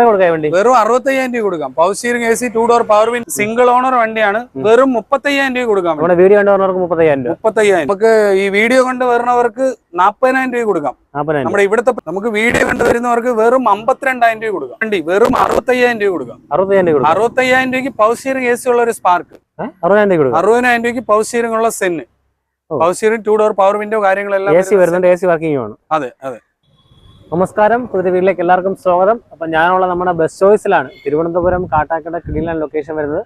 വെറും അറുപത്തയ്യായിരം രൂപ കൊടുക്കാം. Power steering A C two door power win single owner വണ്ടിയാണ്. വെറും മുപ്പത്തയ്യായിരം രൂപ കൊടുക്കാം നമ്മുടെ വീഡിയോ കണ്ടവർക്ക് മുപ്പത്തയ്യായിരം മുപ്പത്തയ്യായിരം. നമുക്ക് ഈ വീഡിയോ കണ്ട് വരുന്നവർക്ക് നാപ്പതിനായിരം രൂപ കൊടുക്കാം. നമ്മുടെ ഇവിടുത്തെ നമുക്ക് വീഡിയോ കണ്ട് വരുന്നവർക്ക് വെറും അമ്പത്തിരണ്ടായിരം രൂപ കൊടുക്കാം. വണ്ടി വെറും അറുപത്തയ്യായിരം രൂപ കൊടുക്കാം. അറുപത്തയ്യായിരം രൂപ കൊടുക്കാം. അറുപത്തയ്യായിരം രൂപയ്ക്ക് പവർ സ്റ്റിയറിംഗ് എ സി ഉള്ള ഒരു സ്പാർക്ക്? അറുപതിനായിരം രൂപ കൊടുക്കാം. അറുപതിനായിരം രൂപയ്ക്ക് പവർ സ്റ്റിയറിംഗ് ഉള്ള saint. Power steering two door power window കാര്യങ്ങളെല്ലാം എ സി വർക്കിംഗ് ആണ് അതെ അതെ. നമസ്കാരം. പുതിയ വീട്ടിലേക്ക് എല്ലാവർക്കും സ്വാഗതം. അപ്പം ഞാനുള്ള നമ്മുടെ ബസ് ചോയ്സിലാണ് തിരുവനന്തപുരം കാട്ടാക്കട കിടിലാണ് ലൊക്കേഷൻ വരുന്നത്.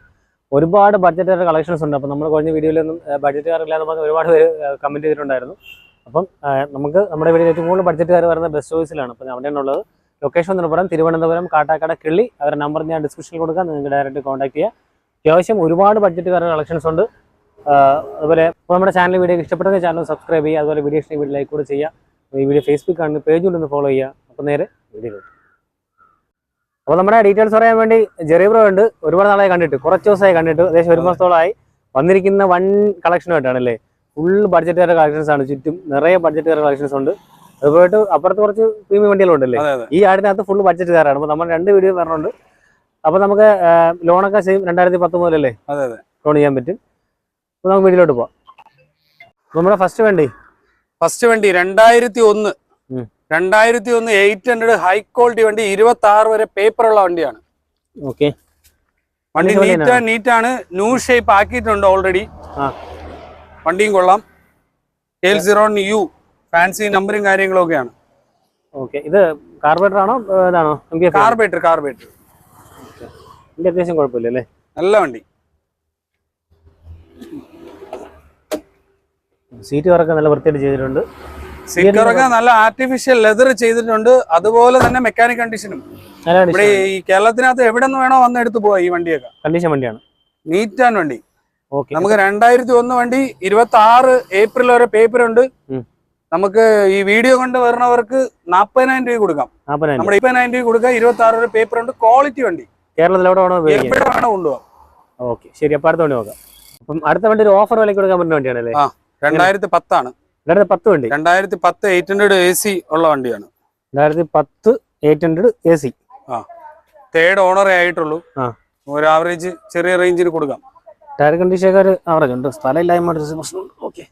ഒരുപാട് ബഡ്ജറ്റ് കളക്ഷൻസ് ഉണ്ട്. അപ്പം നമ്മൾ കഴിഞ്ഞ വീഡിയോയിലൊന്നും ബഡ്ജറ്റുകാർ ഇല്ലാന്ന് പറഞ്ഞ് ഒരുപാട് പേര് കമന്റ് ചെയ്തിട്ടുണ്ടായിരുന്നു. അപ്പം നമുക്ക് നമ്മുടെ വീട്ടിൽ ഏറ്റവും കൂടുതൽ ബഡ്ജറ്റുകാർ വരുന്ന ബസ് ചോയ്സിലാണ് അപ്പം അവിടെയാണ് ഉള്ളത് ലൊക്കേഷൻ എന്ന് പറയാം തിരുവനന്തപുരം കാട്ടാക്കട കിള്ളി. അവരുടെ നമ്പർ ഞാൻ ഡിസ്ക്രിപ്ഷനിൽ കൊടുക്കാം. നിങ്ങൾക്ക് ഡയറക്റ്റ് കോൺടാക്ട് ചെയ്യുക അത്യാവശ്യം ഒരുപാട് ബഡ്ജറ്റുകാരുടെ കളക്ഷൻസ് ഉണ്ട്. അതുപോലെ നമ്മുടെ ചാനൽ വീഡിയോ ഇഷ്ടപ്പെട്ടെങ്കിൽ ചാനൽ സബ്സ്ക്രൈബ് ചെയ്യുക. അതുപോലെ വീഡിയോ ഇഷ്ടം വീഡിയോ ലൈക്ക് കൂടെ ചെയ്യുക. ഈ വീഡിയോ ഫേസ്ബുക്ക് കാണുന്ന പേജ് ഒന്ന് ഫോളോ ചെയ്യുക. അപ്പോൾ നേരെ വീഡിയോ അപ്പോൾ നമ്മുടെ ഡീറ്റെയിൽസ് പറയാൻ വേണ്ടി ജെറി ബ്രോ ഉണ്ട്. ഒരുപാട് നാളായി കണ്ടിട്ട് കുറച്ച് ദിവസമായി കണ്ടിട്ട് ഏകദേശം ഒരു മാസത്തോളമായി വന്നിരിക്കുന്ന വൺ കളക്ഷനുമായിട്ടാണ് അല്ലേ ഫുൾ ബഡ്ജറ്റുകാരുടെ കളക്ഷൻസ് ആണ്. ചുറ്റും നിറയെ ബഡ്ജറ്റുകാരുടെ കളക്ഷൻസ് ഉണ്ട്. അതുപോലെ അപ്പുറത്ത് കുറച്ച് പ്രീമിയം വണ്ടികളുണ്ടല്ലേ ഈ ആടിനകത്ത് ഫുൾ ബഡ്ജറ്റുകാരാണ് അപ്പോൾ നമ്മൾ രണ്ട് വീഡിയോ പറഞ്ഞുണ്ട് അപ്പോൾ നമുക്ക് ലോണൊക്കെ സെയിം രണ്ടായിരത്തി പത്ത് മുതലല്ലേ ലോൺ ചെയ്യാൻ പറ്റും. അപ്പോൾ നമുക്ക് വീട്ടിലോട്ട് പോവാം. നമ്മുടെ ഫസ്റ്റ് വണ്ടി. ഫസ്റ്റ് വണ്ടി രണ്ടായിരത്തി ഒന്ന്. രണ്ടായിരത്തി ഒന്ന് എയ്റ്റ് ഹൺഡ്രഡ് ഹൈ ക്വാളിറ്റി വണ്ടി ഇരുപത്തി ആറ് വരെ പേപ്പർ ഉള്ള വണ്ടിയാണ്. ഓക്കെ. വണ്ടി നീറ്റ് നീറ്റ് ആണ് ന്യൂ ഷേപ്പ് ആക്കിയിട്ടുണ്ട് ഓൾറെഡി വണ്ടിയും കൊള്ളാം. എൽ സീറോ യു ഫാൻസി നമ്പറും കാര്യങ്ങളും ഒക്കെയാണ് ഓക്കെ. ഇത് കാർബേറ്റർ ആണോ ഇതാണോ? കാർബേറ്റർ കാർബേറ്റർ അത്യാവശ്യം കുഴപ്പമില്ല അല്ലേ നല്ല വണ്ടി. സീറ്റ് കറക്കം നല്ല വൃത്തിയായിട്ട് ചെയ്തിട്ടുണ്ട്. സീറ്റ് കറക്കം നല്ല ആർട്ടിഫിഷ്യൽ ലെതർ ചെയ്തിട്ടുണ്ട്. അതുപോലെ തന്നെ മെക്കാനിക് കണ്ടീഷനും ഇവിടെ ഈ കേരളത്തിനകത്ത് എവിടെ നിന്ന് വേണോ വന്ന് എടുത്ത് പോവാ ഈ വണ്ടിയൊക്കെ. കണ്ടീഷൻ വണ്ടിയാണ്. നീറ്റ് ആൻഡ് വണ്ടി ഓക്കെ നമുക്ക് രണ്ടായിരത്തി ഒന്ന് വണ്ടി ഇരുപത്തി ആറ് ഏപ്രിൽ വരെ പേപ്പർ ഉണ്ട്. നമുക്ക് ഈ വീഡിയോ കൊണ്ട് വരുന്നവർക്ക് നാപ്പതിനായിരം രൂപ കൊടുക്കാം. നമ്മുടെ ഇപ്പതിനായിരം രൂപ കൊടുക്കാം ഇരുപത്തി ആറ് വരെ പേപ്പർ ഉണ്ട്. ക്വാളിറ്റി വണ്ടി. കേരളത്തിൽ എവിടെ വേണോ എവിടെ വേണോ കൊണ്ടുപോകാം. ഓക്കെ ശരി അപ്പൊ അടുത്ത വണ്ടി നോക്കാം. അപ്പം അടുത്ത വണ്ടി ഒരു ഓഫർ വിലയ്ക്ക് കൊടുക്കാൻ പറ്റുന്ന വണ്ടിയാണ് അല്ലേ ആ. രണ്ടായിരത്തി പത്താണ് രണ്ടായിരത്തി പത്ത് വണ്ടി. രണ്ടായിരത്തി പത്ത് എയ്റ്റ് ഹൺഡ്രഡ് എ സി ഉള്ള വണ്ടിയാണ്. രണ്ടായിരത്തി പത്ത് എയ്റ്റ് ഹൺഡ്രഡ് എ സി. ആ. തേർഡ് ഓണറേ ആയിട്ടുള്ളൂ. ഒരു ആവറേജ് ചെറിയ റേഞ്ചിൽ കൊടുക്കാം. ടയർ കണ്ടീഷനൊക്കെ ഒരു ആവറേജ് ഉണ്ട്. സ്ഥലമില്ലായ്മ പ്രശ്നമുണ്ട് ഓക്കെ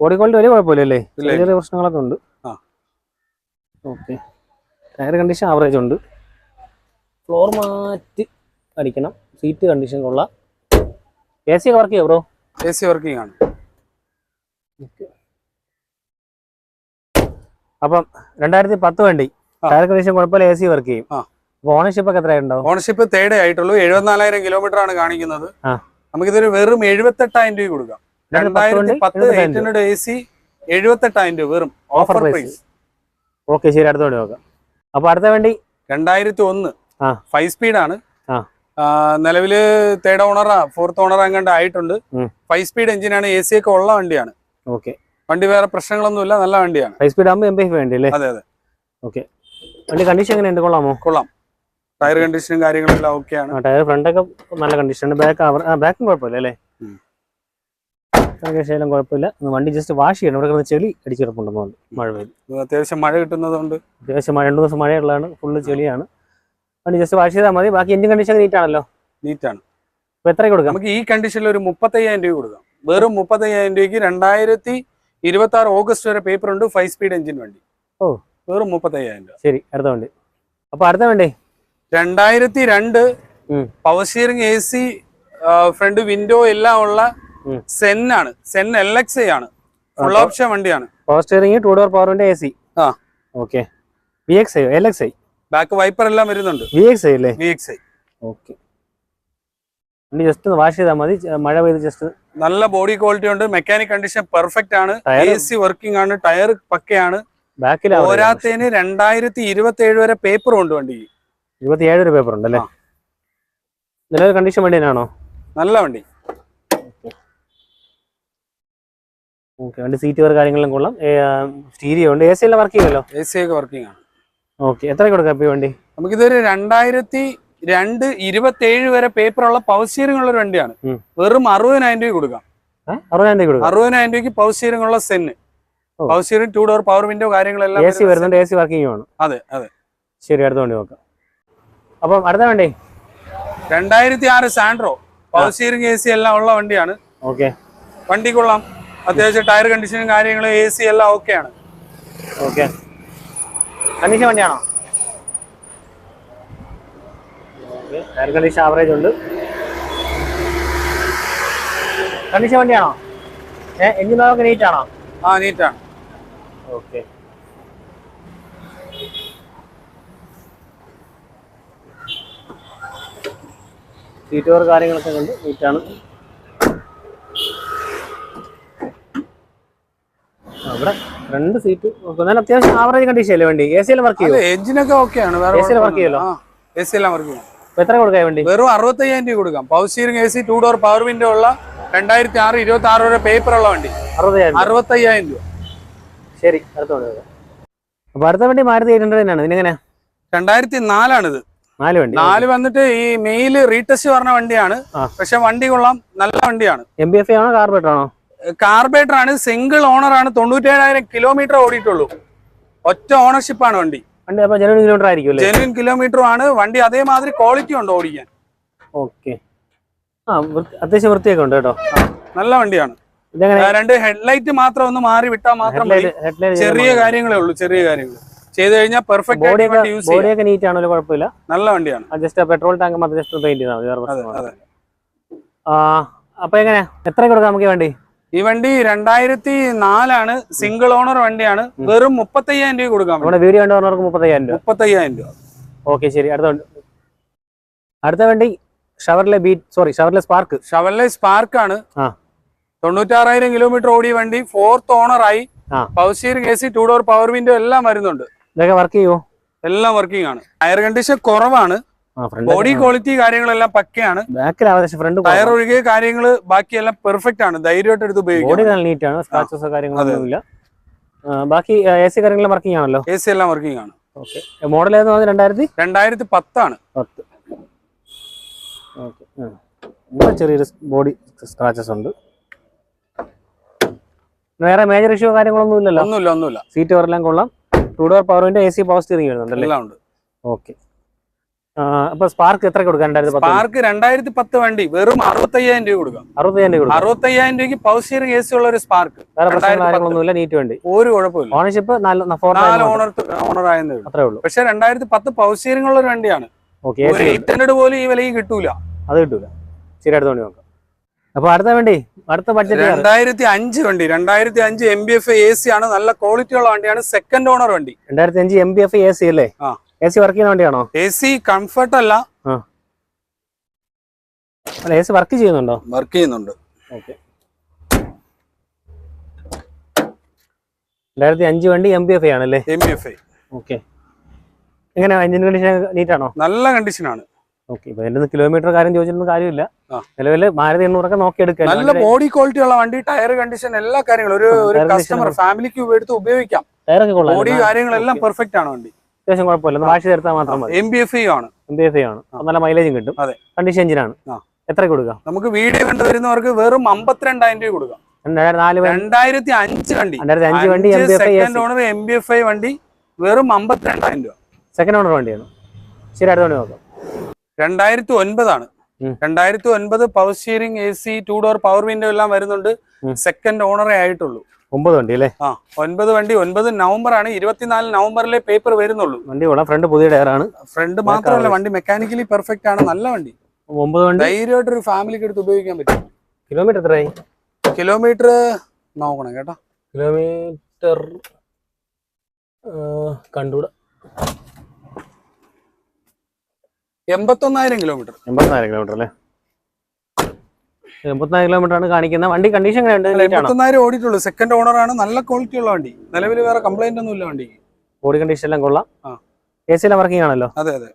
ബോഡി ക്വാളിറ്റി വലിയ കുഴപ്പമില്ലല്ലേ? ചെറിയ പ്രശ്നങ്ങളൊക്കെ ഉണ്ട്. ആ. ഓക്കെ ടയർ കണ്ടീഷൻ ആവറേജ് ഉണ്ട്. ഫ്ലോർ മാറ്റ് അടിക്കണം. സീറ്റ് കണ്ടീഷൻ ഉള്ള. എ സി വർക്ക് ചെയ്യോ ബ്രോ എ സി വർക്കിംഗ് ആണ്. അപ്പം രണ്ടായിരത്തി പത്ത് വണ്ടി. ടയർ കണ്ടീഷൻ കുഴപ്പമില്ല എ സി വർക്ക് ചെയ്യും. ഓണർഷിപ്പ് ഒക്കെ എത്രയുണ്ടാവും ഓണർഷിപ്പ് തേർഡ് ആയിട്ടുള്ളൂ. എഴുപത്തിനാലായിരം കിലോമീറ്റർ ആണ് കാണിക്കുന്നത്. നമുക്ക് നമുക്കിതൊരു വെറും എഴുപത്തെട്ടായിരം രൂപ കൊടുക്കാം. രണ്ടായിരത്തി പത്ത് എയ്റ്റ് എ സി എഴുപത്തെട്ടായിരം രൂപ വെറും ഓഫർ പ്രൈസ് ഓക്കെ ശരി അടുത്ത വണ്ടി നോക്കാം. അപ്പോൾ അടുത്ത വണ്ടി? രണ്ടായിരത്തി ഒന്ന്. ഫൈവ് സ്പീഡാണ്. നിലവിൽ തേർഡ് ഓണറാ ഫോർത്ത് ഓണർ അങ്ങാണ്ട് ആയിട്ടുണ്ട്. ഫൈവ് സ്പീഡ് എഞ്ചിനാണ് എ സി ഒക്കെ ഉള്ള വണ്ടിയാണ്. ഓക്കെ വണ്ടി വേറെ പ്രശ്നങ്ങളൊന്നുമില്ല നല്ല വണ്ടിയാണ്. ഹൈ സ്പീഡ് ആകുമ്പോൾ എം പി എഫ് വേണ്ടി അല്ലേ അതെ അതെ. ഓക്കെ വണ്ടി കണ്ടീഷൻ എങ്ങനെയുണ്ട്? കൊള്ളാമോ? കൊള്ളാം. ടയർ കണ്ടീഷനും കാര്യങ്ങളും എല്ലാം ഓക്കെയാണ് ആണ്. ടയർ ഫ്രണ്ടൊക്കെ നല്ല കണ്ടീഷൻ ബാക്ക് ബാക്കും കുഴപ്പമില്ല അല്ലേ. ശേഷം കുഴപ്പമില്ല. വണ്ടി ജസ്റ്റ് വാഷ് ചെയ്യണം. ഇവിടെ കിടന്ന് ചെളി അടിച്ചിറപ്പുണ്ടെന്ന് തോന്നുന്നു മഴ പെയ്ത്. അത്യാവശ്യം മഴ കിട്ടുന്നതുകൊണ്ട്. അത്യാവശ്യം മഴ രണ്ടു ദിവസം മഴയുള്ളതാണ്. ഫുള്ള് ചെളിയാണ്. വണ്ടി ജസ്റ്റ് വാഷ് ചെയ്താൽ മതി. ബാക്കി എഞ്ചിൻ കണ്ടീഷൻ നീറ്റ് ആണല്ലോ. നീറ്റ് ആണ്. അപ്പൊ എത്ര കൊടുക്കാം? നമുക്ക് ഈ കണ്ടീഷനിൽ ഒരു മുപ്പത്തയ്യായിരം രൂപ കൊടുക്കാം. വെറും മുപ്പത്തയ്യായിരം രൂപയ്ക്ക് രണ്ടായിരത്തി ഇരുപത്തി ആറ് ഓഗസ്റ്റ് വരെ പേപ്പർ ഉണ്ട് ഫൈവ് സ്പീഡ് എഞ്ചിൻ വണ്ടി. ഓ. വെറും മുപ്പത്തയ്യായിരം രൂപ. ശരി അടുത്ത വണ്ടി. അപ്പോൾ അടുത്ത വണ്ടി? രണ്ടായിരത്തി രണ്ട് power steering A C front window എല്ലാം ഉള്ള സെൻ ആണ്. സെൻ എൽ എക്സ് ആണ്. ഫുൾ ഓപ്ഷൻ വണ്ടിയാണ്. Power steering two door power A C ആ. Okay V X I L X I back wiper എല്ലാം വരുന്നുണ്ട്. വി എക്സ് ഐ അല്ലേ? V X I okay വണ്ടി ജസ്റ്റ് ഒന്ന് വാഷ് ചെയ്താൽ മതി. മഴ പെയ്ത് ജസ്റ്റ് നല്ല ബോഡി ക്വാളിറ്റി ഉണ്ട്. മെക്കാനിക് കണ്ടീഷൻ പെർഫെക്റ്റ് ആണ്. എ സി വർക്കിംഗ് ആണ്. ടയർ പക്കയാണ്. പോരാത്തതിന് രണ്ടായിരത്തി ഇരുപത്തി ഏഴ് വരെ പേപ്പർ ഉണ്ട് വണ്ടിക്ക് ഇരുപത്തിയേഴ് ഒരു പേപ്പർ ഉണ്ടല്ലേ? അല്ലേ കണ്ടീഷൻ വണ്ടി തന്നെയാണോ? നല്ല വണ്ടി. ഓക്കെ വണ്ടി സീറ്റ് വരെ കാര്യങ്ങളും കൊള്ളാം. സ്റ്റീരിയോ ഉണ്ട്. എ സി എല്ലാം വർക്ക് ചെയ്യുമല്ലോ? എ സി ഒക്കെ വർക്കിംഗ് ആണ്. ഓക്കെ എത്ര കൊടുക്കാം ഇപ്പൊ ഈ വണ്ടി? നമുക്കിതൊരു രണ്ടായിരത്തി രണ്ട് ഇരുപത്തി ഏഴ് വരെ പേപ്പറുള്ള പവർ സ്റ്റിയറിംഗ് ഉള്ള ഒരു വണ്ടിയാണ്. വെറും അറുപതിനായിരം രൂപ കൊടുക്കാം. അറുപതിനായിരം രൂപ അറുപതിനായിരം രൂപയ്ക്ക് പവർ സ്റ്റിയറിംഗ് ഉള്ള. Power steering two door power window കാര്യങ്ങളെല്ലാം എ സി വരുന്ന വരുന്നുണ്ട് എ സി വർക്കിംഗ് ആണ്. അതെ അതെ. ശരി അടുത്ത വണ്ടി നോക്കാം. അപ്പം അടുത്ത വണ്ടി? രണ്ടായിരത്തി ആറ് Santro. Power steering A C എല്ലാം ഉള്ള വണ്ടിയാണ്. ഓക്കെ. വണ്ടി കൊള്ളാം. അത്യാവശ്യം ടയർ കണ്ടീഷനും കാര്യങ്ങളും എ സി എല്ലാം ഓക്കെയാണ് ഓക്കെ. കണ്ടീഷൻ വണ്ടിയാണോ? എയർ കണ്ടീഷൻ ആവറേജ് ഉണ്ട്. കണ്ടീഷൻ വണ്ടിയാണോ? ഏ എഞ്ചിൻ ഭാഗമൊക്കെ നീറ്റ് ആണോ? ആ നീറ്റാണ് ഓക്കെ സീറ്റ് കവർ കാര്യങ്ങളൊക്കെ കണ്ട് നീറ്റാണ് അവിടെ രണ്ട് സീറ്റ് നല്ല അത്യാവശ്യം ആവറേജ് കണ്ടീഷൻ അല്ലേ വണ്ടി? എ സി എല്ലാം വർക്ക് ചെയ്യുമോ ചെയ്യും എഞ്ചിനൊക്കെ ഓക്കെയാണ് എ AC വർക്ക് work ചെയ്യുമല്ലോ? എ സി എല്ലാം വർക്ക് ചെയ്യും. എത്ര കൊടുക്കാം ഈ വെറും അറുപത്തയ്യായിരം രൂപ കൊടുക്കാം. Power steering A C two door power window ഉള്ള രണ്ടായിരത്തി ആറ് ഇരുപത്തി ആറ് വരെ പേപ്പർ ഉള്ള വണ്ടി. അറുപത്തയ്യായിരം രൂപ. ശരി അടുത്തോണ്ട് അപ്പൊ അടുത്ത വണ്ടി മാരുതി എയ്റ്റ് ഹൺഡ്രഡ് തന്നെയാണ്. ഇതിനെങ്ങനെ രണ്ടായിരത്തി നാലാണിത് നാല് വണ്ടി. നാല് വന്നിട്ട് ഈ മെയിൽ റീടെസ്റ്റ് പറഞ്ഞ വണ്ടിയാണ്. പക്ഷെ വണ്ടി കൊള്ളാം നല്ല വണ്ടിയാണ്. എം ബി എഫ് ആണോ കാർബേറ്റർ ആണോ? കാർബേറ്റർ ആണ് സിംഗിൾ ഓണർ ആണ് തൊണ്ണൂറ്റേഴായിരം കിലോമീറ്റർ ഓടിയിട്ടുള്ളൂ. ഒറ്റ ഓണർഷിപ്പ് ആണ് വണ്ടി. വണ്ടി ജനുവൻ കിലോമീറ്റർ ആയിരിക്കും അല്ലേ ജെനുവിൻ കിലോമീറ്ററും ആണ്. വണ്ടി അതേമാതിരി ക്വാളിറ്റി ഉണ്ട് ഓടിക്കാൻ. ഓക്കെ ആ അത്യാവശ്യം വൃത്തിയൊക്കെ ഉണ്ട് കേട്ടോ. നല്ല വണ്ടിയാണ്. രണ്ട് ഹെഡ്ലൈറ്റ് മാത്രം ഒന്ന് മാറി വിട്ടാൽ മാത്രം ചെറിയ കാര്യങ്ങളേ ഉള്ളൂ ചെറിയ കാര്യങ്ങൾ ചെയ്ത് കഴിഞ്ഞാൽ പെർഫെക്റ്റ് ബോഡിയൊക്കെ നീറ്റ് ആണല്ലോ കുഴപ്പമില്ല. നല്ല വണ്ടിയാണ്. ജസ്റ്റ് പെട്രോൾ ടാങ്ക് മാത്രം ജസ്റ്റ് പെയിന്റ് ചെയ്താൽ മതി അപ്പൊ എങ്ങനെ? എത്ര കൊടുക്കാം നമുക്ക് വണ്ടി? ഈ വണ്ടി രണ്ടായിരത്തി നാലാണ് സിംഗിൾ ഓണർ വണ്ടിയാണ്. വെറും മുപ്പത്തയ്യായിരം രൂപ കൊടുക്കാം നമ്മുടെ വീഡിയോ കണ്ടവർക്ക് മുപ്പത്തയ്യായിരം രൂപ. മുപ്പത്തയ്യായിരം രൂപ. ഓക്കെ ശരി. അടുത്ത അടുത്ത വണ്ടി Chevrolet Beat sorry Chevrolet Spark. Chevrolet Spark ആണ് തൊണ്ണൂറ്റാറായിരം കിലോമീറ്റർ ഓടിയ വണ്ടി ഫോർത്ത് ഓണറായി ആയി. പവർ കെ സി ടൂ ഡോർ പവർ വിൻഡോ എല്ലാം വരുന്നുണ്ട്. ഇതൊക്കെ വർക്ക് ചെയ്യുമോ എല്ലാം വർക്കിംഗ് ആണ്. ടയർ കണ്ടീഷൻ കുറവാണ്. ബോഡി ക്വാളിറ്റി കാര്യങ്ങളെല്ലാം പക്കയാണ്. ബാക്കിൽ ഫ്രണ്ട് ടയർ ഒഴികെ കാര്യങ്ങൾ ബാക്കിയെല്ലാം പെർഫെക്റ്റ് ആണ്. ധൈര്യമായിട്ട് എടുത്ത് ഉപയോഗിക്കാം. നല്ല നീറ്റ് ആണ്. സ്ക്രാച്ചസോ കാര്യങ്ങളൊന്നുമില്ല ബാക്കി എ സി കാര്യങ്ങളും വർക്കിംഗ് ആണല്ലോ? എ സി എല്ലാം വർക്കിംഗ് ആണ്. ഓക്കെ മോഡൽ ഏതെന്ന് രണ്ടായിരത്തി? രണ്ടായിരത്തി പത്താണ്. പത്ത്. ഓക്കെ ചെറിയൊരു ബോഡി സ്ക്രാച്ചസ് ഉണ്ട്. വേറെ മേജർ ഇഷ്യൂ കാര്യങ്ങളൊന്നും ഇല്ലല്ലോ? ഒന്നുമില്ല ഒന്നുമില്ല. സീറ്റ് കവറെല്ലാം കൊള്ളാം. ടൂ ഡോർ പവറിന്റെ എ സി പവർ സ്റ്റിയറിംഗ് വരുന്നുണ്ടല്ലേ എല്ലാം ഉണ്ട്. ഓക്കെ അപ്പൊ സ്പാർക്ക് എത്ര കൊടുക്കാം സ്പാർക്ക് രണ്ടായിരത്തി പത്ത് വണ്ടി വെറും അറുപത്തയ്യായിരം രൂപ കൊടുക്കാം. അറുപത്തയ്യായിരം രൂപ അറുപത്തയ്യായിരം രൂപയ്ക്ക് പവർ സ്റ്റിയറിംഗ് എ സി ഉള്ള ഒരു സ്പാർക്ക് വേറെ കാര്യങ്ങളൊന്നുമില്ല നീറ്റ് വണ്ടി. ഒരു കുഴപ്പമില്ല. ഓണർഷിപ്പ് നാല് ഓണർ ഓണർ ആയെന്നേ അത്രേ ഉള്ളൂ. പക്ഷെ രണ്ടായിരത്തി പത്ത് പൗസിയറിംഗ് ഉള്ള ഒരു വണ്ടിയാണ്. എയ്റ്റ് ഹൺഡ്രഡ് പോലും ഈ വിലയ്ക്ക് കിട്ടൂല. അത് കിട്ടൂല. ശരി അടുത്ത വണ്ടി നോക്കാം. അപ്പൊ അടുത്ത വണ്ടി അടുത്ത ബഡ്ജറ്റ് രണ്ടായിരത്തി അഞ്ച് വണ്ടി രണ്ടായിരത്തി അഞ്ച് M B F A C ആണ് നല്ല ക്വാളിറ്റി ഉള്ള വണ്ടിയാണ് സെക്കൻഡ് ഓണർ വണ്ടി. രണ്ടായിരത്തി അഞ്ച് M B F A C അല്ലേ? ആ. എ സി വർക്ക് ചെയ്യുന്ന വണ്ടിയാണോ? എ സി കംഫർട്ട് അല്ല. അല്ല എ സി വർക്ക് ചെയ്യുന്നുണ്ടോ? വർക്ക് ചെയ്യുന്നുണ്ട്. ഓക്കെ രണ്ടായിരത്തി അഞ്ച് വണ്ടി എം ബി എഫ് ആണല്ലേ? എം ബി എഫ് ഓക്കെ എങ്ങനെ എഞ്ചിൻ കണ്ടീഷൻ നീറ്റ് ആണോ? നല്ല കണ്ടീഷനാണ് ഓക്കെ ഇപ്പൊ എന്റെ കിലോമീറ്റർ കാര്യം ചോദിച്ചിരുന്ന കാര്യമില്ല. ആ. നിലവിൽ മാരുതി എണ്ണൂറൊക്കെ നോക്കി എടുക്കാം നല്ല ബോഡി ക്വാളിറ്റി ഉള്ള വണ്ടി ടയർ കണ്ടീഷൻ എല്ലാ കാര്യങ്ങളും. ഒരു കസ്റ്റമർ ഫാമിലിക്ക് എടുത്ത് ഉപയോഗിക്കാം. ബോഡി കാര്യങ്ങളെല്ലാം പെർഫെക്റ്റ് ആണ് വണ്ടി. അത്യാവശ്യം കുഴപ്പമില്ല. വാഷ് ചേർത്താൽ മാത്രം മതി. എം ബി എഫ് ആണ്. എം ബി എഫ് ആണ്. നല്ല മൈലേജും കിട്ടും. അതെ. കണ്ടീഷൻ എഞ്ചിനാണ് ആണ്. എത്ര കൊടുക്കാം? നമുക്ക് വീഡിയോ കണ്ടുവരുന്നവർക്ക് വെറും അമ്പത്തിരണ്ടായിരം രൂപ കൊടുക്കാം. രണ്ടായിരത്തി നാല് വണ്ടി. അഞ്ച് വണ്ടി. രണ്ടായിരത്തി അഞ്ച് വണ്ടി M B F second owner M B F I വണ്ടി വെറും അമ്പത്തിരണ്ടായിരം രൂപ. സെക്കൻഡ് ഓണർ വണ്ടിയാണ്. ശരി അടുത്ത വണ്ടി നോക്കാം. രണ്ടായിരത്തി ഒൻപതാണ്. രണ്ടായിരത്തി ഒൻപത് power steering A C two door power window എല്ലാം വരുന്നുണ്ട്. സെക്കൻഡ് ഓണറേ ആയിട്ടുള്ളൂ. ഒമ്പത് വണ്ടി അല്ലേ? ആ ഒൻപത് വണ്ടി ഒൻപത് നവംബർ ആണ്. ഇരുപത്തിനാല് നവംബറിലെ പേപ്പർ വരുന്നുള്ളൂ. വണ്ടി ഫ്രണ്ട് പുതിയ ടയറാണ് ഫ്രണ്ട് മാത്രമല്ല വണ്ടി മെക്കാനിക്കലി പെർഫെക്റ്റ് ആണ്. നല്ല വണ്ടി. ഒമ്പത് വണ്ടി? ധൈര്യമായിട്ട് ഒരു ഫാമിലിക്ക് എടുത്ത് ഉപയോഗിക്കാൻ പറ്റും. കിലോമീറ്റർ എത്രയായി? കിലോമീറ്റർ നോക്കണം കേട്ടോ. കിലോമീറ്റർ കണ്ടൂടാ എൺപത്തൊന്നായിരം കിലോമീറ്റർ എൺപത്തിനായിരം കിലോമീറ്റർ അല്ലേ? എൺപത്തിനായിരം കിലോമീറ്റർ ആണ് കാണിക്കുന്നത് വണ്ടി കണ്ടീഷൻ എൺപത്തൊന്നായിരം ഓടിയിട്ടുള്ളൂ. സെക്കൻഡ് ഓണർ ആണ്. നല്ല ക്വാളിറ്റി ഉള്ള വണ്ടി. നിലവിൽ വേറെ കംപ്ലൈന്റ് ഒന്നും ഇല്ല വണ്ടിക്ക്. ബോഡി കണ്ടീഷൻ എല്ലാം കൊള്ളാം. എ സി എല്ലാം വർക്കിംഗ് ആണല്ലോ? അതെ അതെ.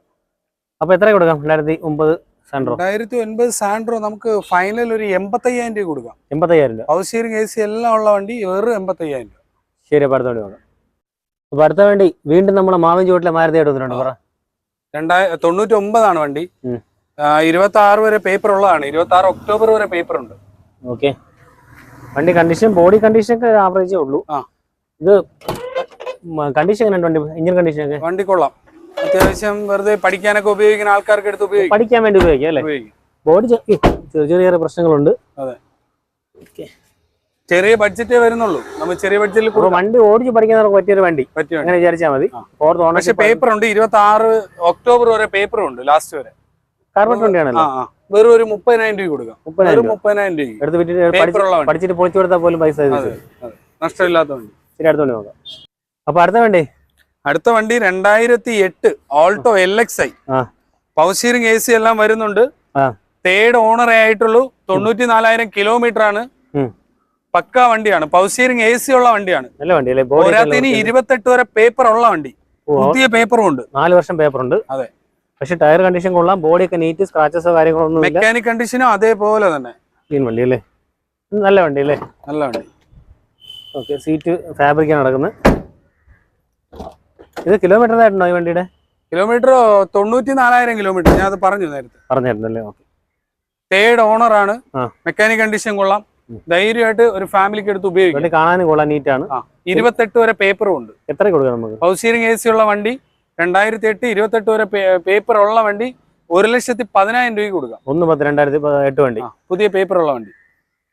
അപ്പൊ എത്ര കൊടുക്കാം? രണ്ടായിരത്തി ഒമ്പത് സാൻഡ്രോ രണ്ടായിരത്തി ഒൻപത് സാൻഡ്രോ നമുക്ക് ഫൈനൽ ഒരു എൺപത്തയ്യായിരം രൂപ കൊടുക്കാം. എൺപത്തയ്യായിരം രൂപ. ഹൗസ് സ്റ്റിയറിംഗ് എ സി എല്ലാം ഉള്ള വണ്ടി വെറും എൺപത്തയ്യായിരം രൂപ. ശരി അപ്പൊ അടുത്ത വണ്ടി വേണം അപ്പൊ അടുത്ത വണ്ടി വീണ്ടും നമ്മളെ മാവിൻ ചുവട്ടിലെ മാരുതി എടുത്തിട്ടുണ്ട് പറ. രണ്ടായി തൊണ്ണൂറ്റി ഒമ്പതാണ് വണ്ടി. ഇരുപത്തി ആറ് വരെ പേപ്പർ ഉള്ളതാണ്. ഇരുപത്തി ആറ് ഒക്ടോബർ വരെ പേപ്പർ ഉണ്ട്. ഓക്കെ വണ്ടി കണ്ടീഷൻ ബോഡി കണ്ടീഷൻ ഒക്കെ ആവറേജേ ഉള്ളൂ. ആ. ഇത് കണ്ടീഷൻ എങ്ങനെ വണ്ടി? എഞ്ചിൻ കണ്ടീഷൻ ഒക്കെ? വണ്ടി കൊള്ളാം. അത്യാവശ്യം വെറുതെ പഠിക്കാനൊക്കെ ഉപയോഗിക്കുന്ന ആൾക്കാർക്ക് എടുത്ത് ഉപയോഗിക്കും. പഠിക്കാൻ വേണ്ടി ഉപയോഗിക്കാം അല്ലേ? ബോഡി ചെറിയ ചെറിയ പ്രശ്നങ്ങളുണ്ട്. അതെ. ചെറിയ ബഡ്ജറ്റേ വരുന്നുള്ളൂ. നമ്മൾ ചെറിയ ബഡ്ജറ്റിൽ വണ്ടി ഓടിച്ച് പഠിക്കുന്നവർക്ക് പറ്റിയൊരു വണ്ടി. അങ്ങനെ വിചാരിച്ചാൽ മതി. പക്ഷെ പേപ്പർ ഉണ്ട്. ഇരുപത്തി ആറ് ഒക്ടോബർ വരെ പേപ്പർ ഉണ്ട് ലാസ്റ്റ് വരെ. കാർബൺ വണ്ടിയാണല്ലോ വെറും ഒരു മുപ്പതിനായിരം രൂപ കൊടുക്കാം. മുപ്പതിനായിരം രൂപ. എടുത്ത് വണ്ടി. പഠിച്ചിട്ട് പൊളിച്ചു കൊടുത്താൽ പോലും പൈസ. നഷ്ടമില്ലാത്ത വണ്ടി. ശരി അടുത്ത വണ്ടി നോക്കാം. അപ്പൊ അടുത്ത വണ്ടി. അടുത്ത വണ്ടി രണ്ടായിരത്തി എട്ട് ഓൾട്ടോ എൽ എക്സ് ഐ ആ. എ സി എല്ലാം വരുന്നുണ്ട്. തേർഡ് ഓണറേ ആയിട്ടുള്ളൂ. തൊണ്ണൂറ്റി നാലായിരം കിലോമീറ്റർ ആണ്. പക്ക വണ്ടിയാണ്. പവർ സ്റ്റിയറിംഗ് എ സി ഉള്ള വണ്ടിയാണ്. നല്ല വണ്ടി അല്ലേ? ബോഡി പോരാത്തിന് ഇരുപത്തെട്ട് വരെ പേപ്പർ ഉള്ള വണ്ടി. പുതിയ പേപ്പറും ഉണ്ട്. നാല് വർഷം പേപ്പർ ഉണ്ട്. അതെ. പക്ഷെ ടയർ കണ്ടീഷൻ കൊള്ളാം. ബോഡി ഒക്കെ നീറ്റ് സ്ക്രാച്ചസോ കാര്യങ്ങളൊന്നും മെക്കാനിക് കണ്ടീഷനും അതേപോലെ തന്നെ. ക്ലീൻ വണ്ടി അല്ലേ? നല്ല വണ്ടി അല്ലേ? നല്ല വണ്ടി. ഓക്കെ സീറ്റ് ഫാബ്രിക്കാണ് നടക്കുന്നത്. ഇത് കിലോമീറ്റർ ആയിട്ടുണ്ടോ ഈ വണ്ടിയുടെ? കിലോമീറ്റർ തൊണ്ണൂറ്റി നാലായിരം കിലോമീറ്റർ ഞാൻ അത് പറഞ്ഞു നേരത്തെ. പറഞ്ഞായിരുന്നല്ലേ ഓക്കെ. തേർഡ് ഓണർ ആണ്. മെക്കാനിക് കണ്ടീഷൻ കൊള്ളാം. ധൈര്യമായിട്ട് ഒരു ഫാമിലിക്ക് എടുത്ത് ഉപയോഗിക്കും. കാണാനും കൊള്ളാൻ നീറ്റാണ്. ഇരുപത്തെട്ട് വരെ പേപ്പറും ഉണ്ട്. എത്ര കൊടുക്കാം നമുക്ക്? ഹൗസ് സ്റ്റിയറിംഗ് എ സി ഉള്ള വണ്ടി രണ്ടായിരത്തി എട്ട് ഇരുപത്തെട്ട് വരെ പേപ്പർ ഉള്ള വണ്ടി ഒരു ലക്ഷത്തി പതിനായിരം രൂപയ്ക്ക് കൊടുക്കാം. ഒന്ന് പത്ത് രണ്ടായിരത്തി എട്ട് വണ്ടി. പുതിയ പേപ്പർ ഉള്ള വണ്ടി.